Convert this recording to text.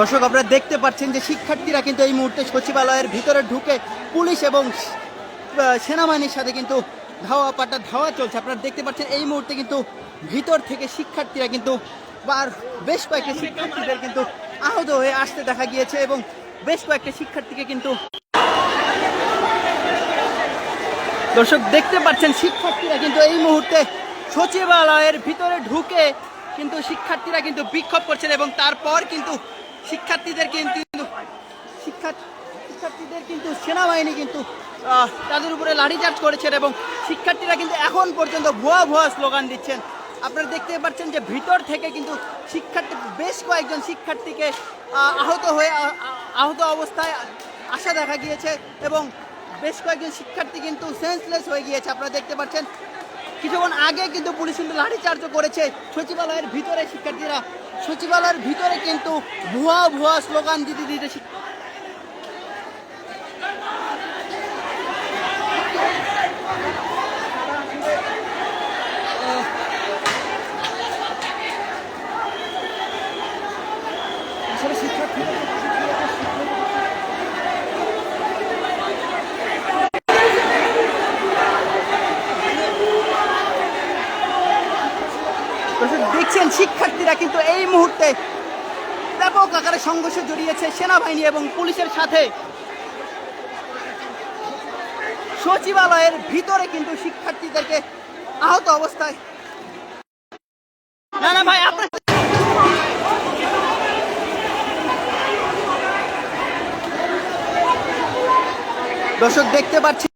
দর্শক, আপনারা দেখতে পাচ্ছেন যে শিক্ষার্থীরা কিন্তু এই মুহূর্তে সচিবালয়ের ভিতরে ঢুকে পুলিশ এবং সেনাবাহিনীর সাথে কিন্তু ধাওয়া পাটা ধাওয়া চলছে। আপনারা দেখতে পাচ্ছেন এই মুহূর্তে কিন্তু ভিতর থেকে শিক্ষার্থীরা কিন্তু বার, বেশ কয়েকটি শিক্ষার্থীদের কিন্তু আহত হয়ে আসতে দেখা গিয়েছে এবং বেশ কয়েকটি শিক্ষার্থীকে কিন্তু দর্শক, দেখতে পাচ্ছেন শিক্ষার্থীরা কিন্তু এই মুহূর্তে সচিবালয়ের ভিতরে ঢুকে কিন্তু শিক্ষার্থীরা কিন্তু বিক্ষোভ করছেন এবং তারপর কিন্তু শিক্ষার্থীদের কিন্তু শিক্ষা শিক্ষার্থীদের কিন্তু সেনাবাহিনী কিন্তু তাদের উপরে লাঠিচার্জ করেছেন এবং শিক্ষার্থীরা কিন্তু এখন পর্যন্ত ভুয়া ভুয়া স্লোগান দিচ্ছেন। আপনারা দেখতে পাচ্ছেন যে ভিতর থেকে কিন্তু শিক্ষার্থী বেশ কয়েকজন শিক্ষার্থীকে আহত হয়ে আহত অবস্থায় আসা দেখা গিয়েছে এবং বেশ কয়েকজন শিক্ষার্থী কিন্তু সেন্সলেস হয়ে গিয়েছে। আপনারা দেখতে পাচ্ছেন, কিছুক্ষণ আগে কিন্তু পুলিশ কিন্তু লাঠিচার্জও করেছে। সচিবালয়ের ভিতরে শিক্ষার্থীরা সচিবালয়ের ভিতরে কিন্তু ভুয়া ভুয়া স্লোগান দিতে দিতে দেখছেন শিক্ষার্থীরা কিন্তু এই মুহূর্তে ব্যাপক আকারে সংঘর্ষে জড়িয়েছে সেনাবাহিনী এবং পুলিশের সাথে। সচিবালয়ের ভিতরে কিন্তু শিক্ষার্থীদেরকে আহত অবস্থায়। না না, ভাই দর্শক, দেখতে পাচ্ছি